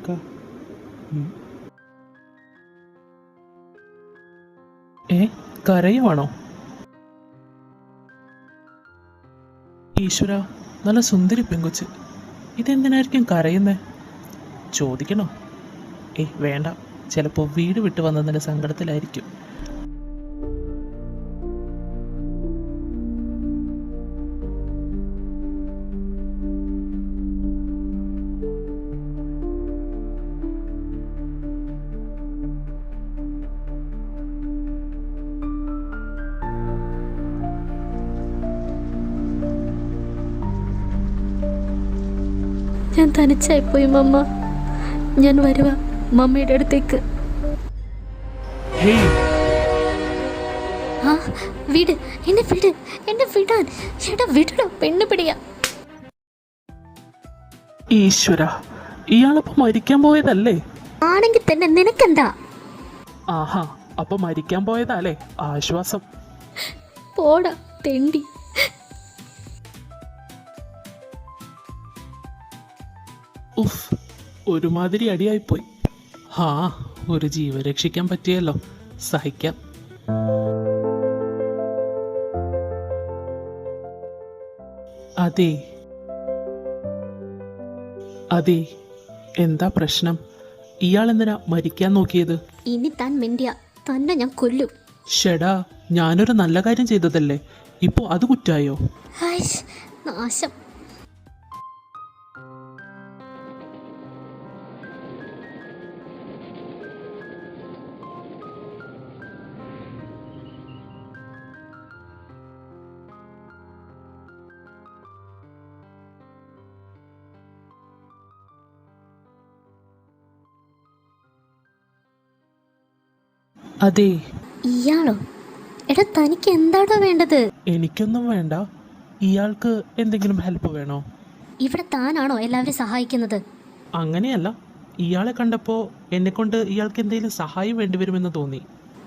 നോക്കാം ഏ കരയുവാണോ ഈശ്വര നല്ല സുന്ദരി പെങ്കൊച്ച് ഇതെന്തിനായിരിക്കും കരയുന്നേ ചോദിക്കണോ ഏ വേണ്ട ചിലപ്പോൾ വീട് വിട്ട് വന്നതിന്റെ സങ്കടത്തിലായിരിക്കും തനിച്ചായിപ്പോയി മമ്മ. ഞാൻ വരുവ. മമ്മയുടെ അടുത്തേക്ക്. ആ വിട്. എന്നെ വിട്. എന്നെ വിടാൻ. ചേട്ടാ വിടടോ. പെണ്ണ് പിടിയാ. ഈശ്വര ഇയാളിപ്പോൾ മരിക്കാൻ പോയതല്ലേ? ആണെങ്കിൽ തന്നെ നിനക്കെന്താ? ആഹാ അപ്പൊ മരിക്കാൻ പോയതല്ലേ ആശ്വാസം. പോടാ തെണ്ടി. ഒരുമാതിരി അടിയായിപ്പോയി. ഹാ ഒരു ജീവൻ രക്ഷിക്കാൻ പറ്റിയല്ലോ. സഹിക്കാം. അതെ. അതെ. എന്താ പ്രശ്നം? ഇയാൾ എന്തിനാ മരിക്കാൻ നോക്കിയത്? ഇനി താൻ മിണ്ടിയ. തന്നെ ഞാൻ കൊല്ലും. ഷെടാ ഞാനൊരു നല്ല കാര്യം ചെയ്തതല്ലേ? ഇപ്പോ അത് കുറ്റായോ? നാശം. അതെ. ഇയാളോ? എടാ തനിക്ക് എന്താടോ വേണ്ടത്? എനിക്കൊന്നും വേണ്ട. ഇയാൾക്ക് എന്തെങ്കിലും ഹെൽപ്പ് വേണോ? ഇവിടെ താനാണോ എല്ലാവരും സഹായിക്കുന്നത്? അങ്ങനെയല്ല. ഇയാളെ കണ്ടപ്പോൾ എന്നെക്കൊണ്ട് ഇയാൾക്ക് എന്തെങ്കിലും സഹായം വേണ്ടിവരുമെന്ന് തോന്നി.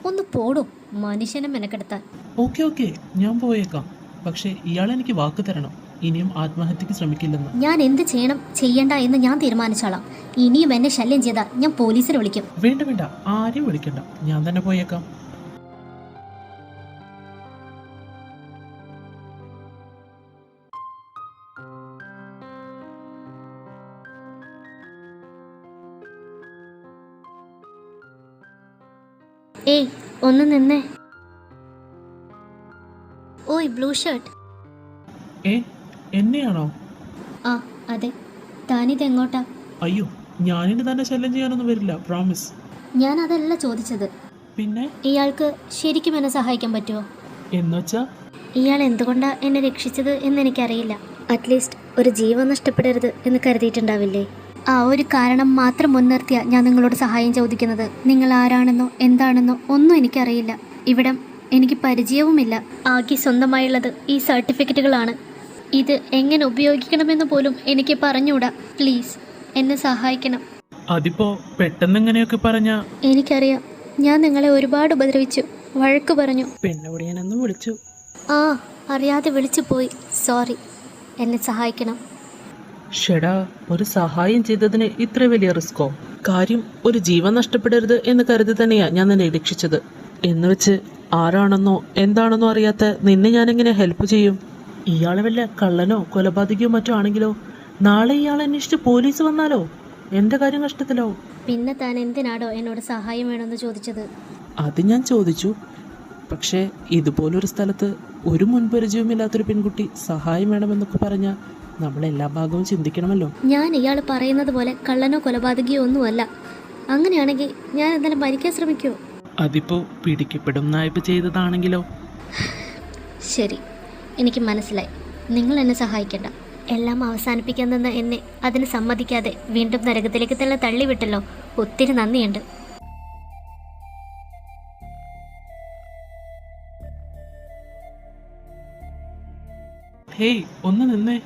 ഒന്ന് പോടും മനുഷ്യനെ മെനക്കെടുത്താൻ. Okay okay. ഞാൻ പോയേക്കാം. പക്ഷേ ഇയാളെനിക്ക് വാക്ക് തരണം. ഇനിയും ആത്മഹത്യക്ക് ശ്രമിക്കില്ലെന്ന്. ഞാൻ എന്ത് ചെയ്യണം? ചെയ്യണ്ട എന്ന് ഞാൻ തീരുമാനിച്ചോളാം. ഇനിയും എന്നെ ശല്യം ചെയ്താൽ ഞാൻ പോലീസിനെ വിളിക്കും. വേണ്ട വേണ്ട. ആരെയും വിളിക്കണ്ട. ഞാൻ തന്നെ പോയേക്കാം. ഏയ് ഒന്ന് നിന്നേ. ഓയ് ബ്ലൂ ഷർട്ട്. ഏ? എന്നെയാണോ? ആ അതെ. താനിത് എങ്ങോട്ടാ അയ്യോ ഞാനിനി തന്നെ ശല്യം ചെയ്യാനൊന്നും വരില്ല പ്രോമിസ് ഞാൻ അതല്ല ചോദിച്ചത്. പിന്നെ? ഇയാൾക്ക് ശരിക്കും എന്നെ സഹായിക്കാൻ പറ്റുമോ എന്നുവെച്ചാ? ഇയാൾ എന്തുകൊണ്ടാ എന്നെ രക്ഷിച്ചത് എന്ന് എനിക്കറിയില്ല അറ്റ്ലീസ്റ്റ് ഒരു ജീവൻ നഷ്ടപ്പെടരുത് എന്ന് കരുതിയിട്ടുണ്ടാവില്ലേ? ആ ഒരു കാരണം മാത്രം മുൻനിർത്തിയാ ഞാൻ നിങ്ങളോട് സഹായം ചോദിക്കുന്നത്. നിങ്ങൾ ആരാണെന്നോ എന്താണെന്നോ ഒന്നും എനിക്കറിയില്ല. ഇവിടം എനിക്ക് പരിചയവുമില്ല. ആകെ സ്വന്തമായുള്ളത് ഈ സർട്ടിഫിക്കറ്റുകളാണ്. ഇത് എങ്ങനെ ഉപയോഗിക്കണമെന്ന് പോലും എനിക്ക് പറഞ്ഞുകൂടാ. പ്ലീസ് എന്നെ സഹായിക്കണം. അതിപ്പോ പെട്ടെന്ന് എങ്ങനെയൊക്കെ പറഞ്ഞ? എനിക്കറിയാം. ഞാൻ നിങ്ങളെ ഒരുപാട് ഉപദ്രവിച്ചു. വഴക്ക് പറഞ്ഞു. പെണ്ണവിടിയാനെന്ന് വിളിച്ചു. ആ അറിയാതെ വിളിച്ചു പോയി. സോറി. എന്നെ സഹായിക്കണം. ഷെടാ ഒരു സഹായം ചെയ്തതിന് ഇത്ര വലിയ റിസ്കോ കാര്യം ഒരു ജീവൻ നഷ്ടപ്പെടരുത് എന്ന് കരുതി തന്നെയാ ഞാൻ നിന്നെ രക്ഷിച്ചത് എന്ന് വെച്ച് ആരാണെന്നോ എന്താണെന്നോ അറിയാത്ത നിന്നെ ഞാൻ എങ്ങനെ ഹെൽപ്പ് ചെയ്യും? ഇയാളെ വല്ല കള്ളനോ കൊലപാതകയോ മറ്റോ ആണെങ്കിലോ നാളെ ഇയാൾ അന്വേഷിച്ച് പോലീസ് വന്നാലോ? എന്റെ കാര്യം കഷ്ടത്തിലോ? പിന്നെ താൻ എന്തിനാടോ എന്നോട് സഹായം വേണമെന്ന് ചോദിച്ചത്? അത് ഞാൻ ചോദിച്ചു. പക്ഷേ ഇതുപോലൊരു സ്ഥലത്ത് ഒരു മുൻപരിചയവുമില്ലാത്തൊരു പെൺകുട്ടി സഹായം വേണമെന്നൊക്കെ പറഞ്ഞാൽ നമ്മൾ എല്ലാ ഭാഗവും ചിന്തിക്കണമല്ലോ. ഞാൻ ഇയാൾ പറയുന്നത് പോലെ കള്ളനോ കൊലപാതകയോ ഒന്നുമല്ല. അങ്ങനെയാണെങ്കിൽ ഞാൻ എന്തായാലും മരിക്കാൻ ശ്രമിക്കുമോ അതിപ്പോ പിടിക്കപ്പെടും നായ്പ് ചെയ്തതാണെങ്കിലോ? ശരി. എനിക്ക് മനസ്സിലായി. നിങ്ങൾ എന്നെ സഹായിക്കണ്ട. എല്ലാം അവസാനിപ്പിക്കാൻ തന്ന എന്നെ അതിന് സമ്മതിക്കാതെ വീണ്ടും നരകത്തിലേക്ക് തന്നെ തള്ളിവിട്ടല്ലോ. ഒത്തിരി നന്ദിയുണ്ട്. ഹേയ് ഒന്ന് നിന്നേ.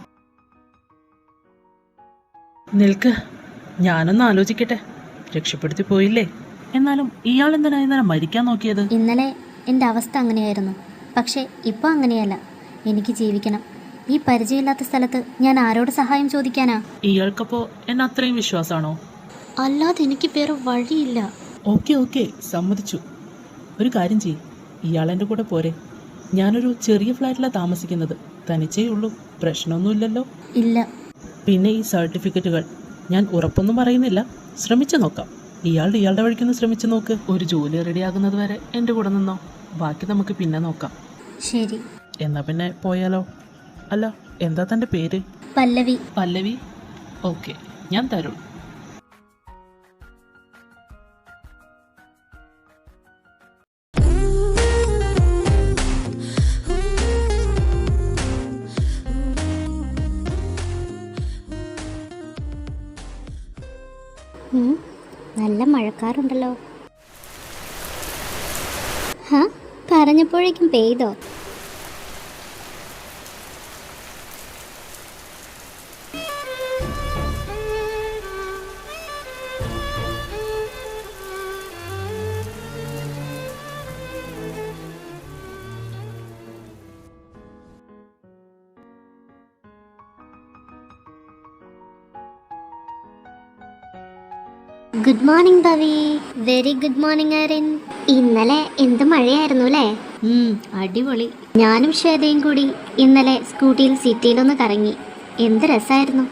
നിൽക്ക്. ഞാനൊന്ന് ആലോചിക്കട്ടെ. രക്ഷപ്പെടുത്തി പോയില്ലേ? എന്നാലും ഇയാൾ എന്തിനാ ഇന്നലെ മരിക്കാൻ നോക്കിയത്? ഇന്നലെ എന്റെ അവസ്ഥ അങ്ങനെയായിരുന്നു. പക്ഷേ ഇപ്പോൾ അങ്ങനെയല്ല. എനിക്ക് ജീവിക്കണം. ഈ പരിചയമില്ലാത്ത സ്ഥലത്ത് ഞാൻ ആരോട് സഹായം ചോദിക്കാനാ? ഇയാൾക്കപ്പോ എന്നെ വിശ്വാസാണോ വിശ്വാസമാണോ? അല്ലാതെ എനിക്ക് വേറെ വഴിയില്ല. Okay okay. സമ്മതിച്ചു. ഒരു കാര്യം ചെയ്യ്. ഇയാളെന്റെ കൂടെ പോരെ. ഞാനൊരു ചെറിയ ഫ്ലാറ്റിലാണ് താമസിക്കുന്നത്. തനിച്ചേ ഉള്ളൂ. പ്രശ്നമൊന്നുമില്ലല്ലോ. ഇല്ല. പിന്നെ ഈ സർട്ടിഫിക്കറ്റുകൾ. ഞാൻ ഉറപ്പൊന്നും പറയുന്നില്ല. ശ്രമിച്ചു നോക്കാം. ഇയാൾ ഇയാളുടെ വഴിക്കൊന്ന് ശ്രമിച്ചു നോക്ക്. ഒരു ജോലി റെഡിയാകുന്നത് വരെ എന്റെ കൂടെ നിന്നോ. ബാക്കി നമുക്ക് പിന്നെ നോക്കാം. ശരി. എന്നാ പിന്നെ പോയാലോ? അല്ല എന്താ തന്റെ പേര്? പല്ലവി. പല്ലവി? ഓക്കെ ഞാൻ തരുൺ ഉം, നല്ല മഴക്കാറുണ്ടല്ലോ. പറഞ്ഞപ്പോഴേക്കും പെയ്തോ? Good morning Bhavi very good morning Aryan ഇന്നലെ എന്ത് മഴയായിരുന്നു അല്ലേ? അടിപൊളി. ഞാനും ശ്വേതയും കൂടി ഇന്നലെ സ്കൂട്ടിയിൽ സിറ്റിയിലൊന്ന് കറങ്ങി. എന്ത് രസമായിരുന്നു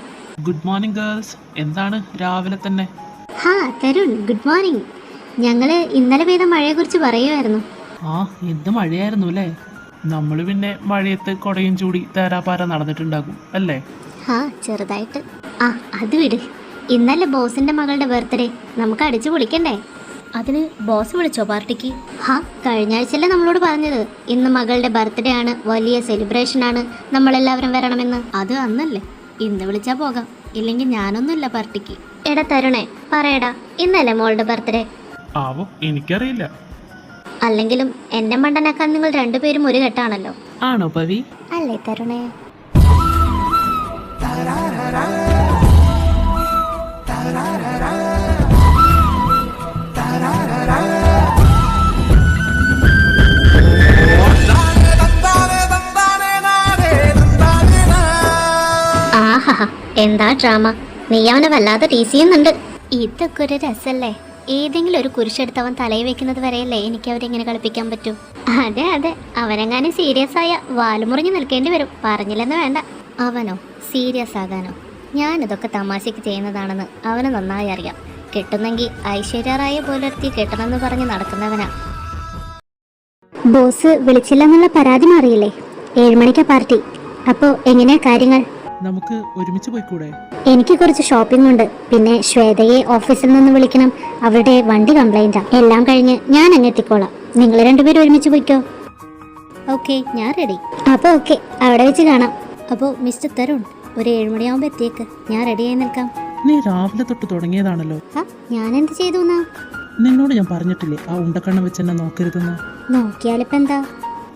ഗുഡ് മോർണിംഗ് ഗേൾസ് എന്താണ് രാവിലെ തന്നെ? ഹാ തരുൺ ഗുഡ് മോർണിംഗ് ഞങ്ങൾ ഇന്നലെ പെയ്ത മഴയെക്കുറിച്ച് പറയുമായിരുന്നു ആ എന്ത് മഴയായിരുന്നു അല്ലേ? നമ്മൾ പിന്നെ മഴയത്ത് കൊടയും ചൂടി തേരാപ്പാര നടന്നിട്ടുണ്ടാകും അല്ലേ? ഹാ ചെറുതായിട്ട്. ആ അത് വിട്. ഇന്നലെ ബോസിന്റെ മകളുടെ ബർത്ത്ഡേ. നമുക്ക് അടിച്ചു പൊളിക്കണ്ടേ? അതിന് ബോസ് വിളിച്ചോ പാർട്ടിക്ക്? ഹാ കഴിഞ്ഞ ആഴ്ചയല്ലേ നമ്മളോട് പറഞ്ഞത്. ഇന്ന് മകളുടെ ബർത്ത്ഡേ ആണ് വലിയ സെലിബ്രേഷൻ ആണ്. നമ്മളെല്ലാവരും വരണമെന്ന്. അത് അന്നല്ലേ. ഇന്ന് വിളിച്ചാ പോകാം. ഇല്ലെങ്കിൽ ഞാനൊന്നുമില്ല പാർട്ടിക്ക്. എടാ തരുണേ പറയടാ. ഇന്നല്ലേ മോളുടെ ബർത്ത്ഡേ? ആവോ എനിക്കറിയില്ല. അല്ലെങ്കിലും എന്റെ മണ്ടനാക്കാൻ നിങ്ങൾ രണ്ടുപേരും ഒരു കെട്ടാണല്ലോ ആണോ പവി? അല്ലേ തരുണേ? എന്താ ഡ്രാമ? നീ അവനെ വല്ലാതെ ടീസ് ചെയ്യുന്നുണ്ട്. ഇതൊക്കെ ഒരു രസല്ലേ? ഏതെങ്കിലും ഒരു കുരിശെടുത്ത് അവൻ തലയിൽ വെക്കുന്നത് വരെയല്ലേ എനിക്ക് അവരെങ്ങനെ കളിപ്പിക്കാൻ പറ്റൂ? അതെ അതെ. അവനെങ്ങാനും സീരിയസ് ആയ വാലുമുറിഞ്ഞ് നിൽക്കേണ്ടി വരും. പറഞ്ഞില്ലെന്ന് വേണ്ട. അവനോ? സീരിയസ് ആകാനോ? ഞാനിതൊക്കെ തമാശയ്ക്ക് ചെയ്യുന്നതാണെന്ന് അവന് നന്നായി അറിയാം. കിട്ടുന്നെങ്കിൽ ഐശ്വര്യ പോലൊരുത്തി കിട്ടണമെന്ന് പറഞ്ഞ് നടക്കുന്നവനാ. ബോസ് വിളിച്ചില്ലെന്നുള്ള പരാതി മാറിയില്ലേ? ഏഴുമണിക്കാ പാർട്ടി. അപ്പോ എങ്ങനെയാ കാര്യങ്ങൾ? നമുക്ക് ഒരുമിച്ച് പോയിക്കൂടെ? എനിക്ക് കുറച്ച് ഷോപ്പിംഗ് ഉണ്ട്. പിന്നെ ശ്വേതയെ ഓഫീസിൽ നിന്ന് വിളിക്കണം. അവരുടെ വണ്ടി കംപ്ലൈന്റാ എല്ലാം കഴിഞ്ഞ് ഞാൻ അങ്ങ് എത്തിക്കോളാം. നിങ്ങൾ രണ്ടുപേരും ഒരുമിച്ച് പോയിക്കോ. ഓക്കെ ഞാൻ റെഡി അപ്പോ ഓക്കെ. അവിടെ വെച്ച് കാണാം. അപ്പോ മിസ്റ്റർ തരുൺ ഒരു ഏഴുമണിയാവുമ്പോ എത്തിയേക്ക്. ഞാൻ റെഡിയായി നിൽക്കാം. നീ രാവിലെ തൊട്ട് തുടങ്ങിയതാണല്ലോ. ആ ഞാൻ എന്ത് ചെയ്തു എന്നാ? നിന്നോട് ഞാൻ പറഞ്ഞിട്ടില്ലേ ആ ഉണ്ടക്കണ്ണ വെച്ച് എന്നെ നോക്കരുതെന്ന്? നോക്കിയാലിപ്പോൾ എന്താ?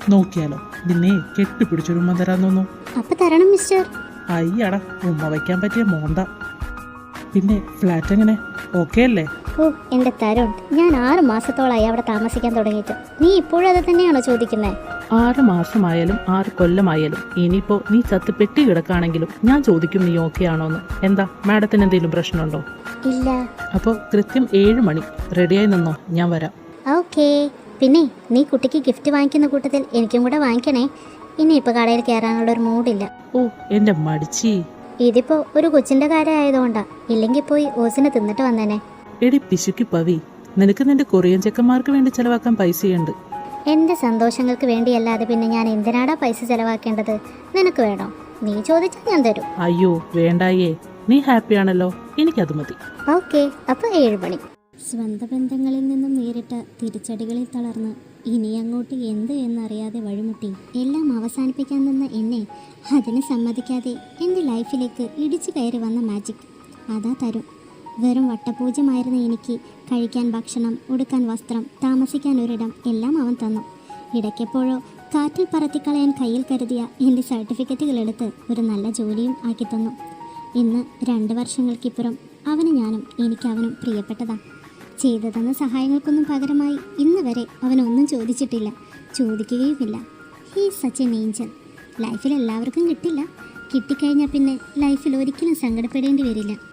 നോക്കിയാലോ നിന്നെ കെട്ടിപ്പിടിച്ചൊരു ഉമ്മ തരാൻ തോന്നു അപ്പൊ തരണം മിസ്റ്റർ അയ്യടാ ഉമ്മ വയ്ക്കാൻ പറ്റിയ മോണ്ട പിന്നെ ഫ്ലാറ്റ് എങ്ങനെ? ഓക്കെ അല്ലേ? ഓ എന്റെ തരുൺ. ഞാൻ ആറ് മാസത്തോളായി അവിടെ താമസിക്കാൻ തുടങ്ങിയിട്ട്. നീ ഇപ്പോഴും അത് തന്നെയാണോ ചോദിക്കുന്നത് ആറ് മാസമായാലും ആറ് കൊല്ലമായാലും ഇനിയിപ്പോ നീ ചത്ത് പെട്ടി കിടക്കാണെങ്കിലും ഞാൻ ചോദിക്കും നീ ഓക്കെ ആണോന്ന്. എന്താ? മാഡത്തിന് എന്തെങ്കിലും പ്രശ്നമുണ്ടോ? ഇല്ല. അപ്പോ കൃത്യം ഏഴ് മണി. റെഡിയായി നിന്നോ? ഞാൻ വരാം. ഓക്കേ പിന്നെ നീ കുട്ടിക്ക് ഗിഫ്റ്റ് വാങ്ങിക്കുന്ന കൂട്ടത്തിൽ എനിക്കും കൂടെ വാങ്ങിക്കണേ. ഇനി ഇപ്പൊ കടയിൽ കയറാനുള്ള ഒരു മൂഡില്ല ഓ എന്റെ മടിച്ചി. ഇതിപ്പോ ഒരു കൊച്ചിന്റെ കാര്യമായതുകൊണ്ടാ ഇല്ലെങ്കിൽ പോയി ഓസിനെ തിന്നിട്ട് വന്നേനെ. എടി പിശുക്കി പവി നിനക്ക് നിന്റെ കൊറിയൻ ചെക്കന്മാർക്ക് വേണ്ടി ചെലവാക്കാൻ പൈസയുണ്ട്. എന്റെ സന്തോഷങ്ങൾക്ക് വേണ്ടിയല്ലാതെ പിന്നെ ഞാൻ എന്തിനാടാ പൈസ ചെലവാക്കേണ്ടത്? നിനക്ക് വേണോ? നീ ചോദിച്ചാൽ ഞാൻ തരും. അയ്യോ വേണ്ടായേ. നീ ഹാപ്പി ഹാപ്പിയാണല്ലോ എനിക്കത് മതി. ഓക്കെ അപ്പൊ ഏഴ് മണി. സ്വന്ത ബന്ധങ്ങളിൽ നിന്നും നേരിട്ട തിരിച്ചടികളിൽ തളർന്ന് ഇനി അങ്ങോട്ട് എന്ത് എന്നറിയാതെ വഴിമുട്ടി എല്ലാം അവസാനിപ്പിക്കാൻ നിന്ന എന്നെ അതിന് സമ്മതിക്കാതെ എന്റെ ലൈഫിലേക്ക് ഇടിച്ചു കയറി വന്ന മാജിക്. അതാ തരും. വെറും വട്ടപൂജ്യമായിരുന്ന എനിക്ക് കഴിക്കാൻ ഭക്ഷണം ഉടുക്കാൻ വസ്ത്രം താമസിക്കാൻ ഒരിടം എല്ലാം അവൻ തന്നു. ഇടയ്ക്കെപ്പോഴോ കാറ്റിൽ പറത്തിക്കളയാൻ കയ്യിൽ കരുതിയ എന്റെ സർട്ടിഫിക്കറ്റുകളെടുത്ത് ഒരു നല്ല ജോലിയും ആക്കി തന്നു. ഇന്ന് രണ്ട് വർഷങ്ങൾക്കിപ്പുറം അവന് ഞാനും എനിക്ക് അവനും പ്രിയപ്പെട്ടതാ. ചെയ്തു തന്ന സഹായങ്ങൾക്കൊന്നും പകരമായി ഇന്ന് വരെ അവനൊന്നും ചോദിച്ചിട്ടില്ല ചോദിക്കുകയുമില്ല. ഹീ സച്ച് എൻ ഏഞ്ചൽ ലൈഫിൽ എല്ലാവർക്കും കിട്ടില്ല. കിട്ടിക്കഴിഞ്ഞാൽ പിന്നെ ലൈഫിൽ ഒരിക്കലും സങ്കടപ്പെടേണ്ടി വരില്ല.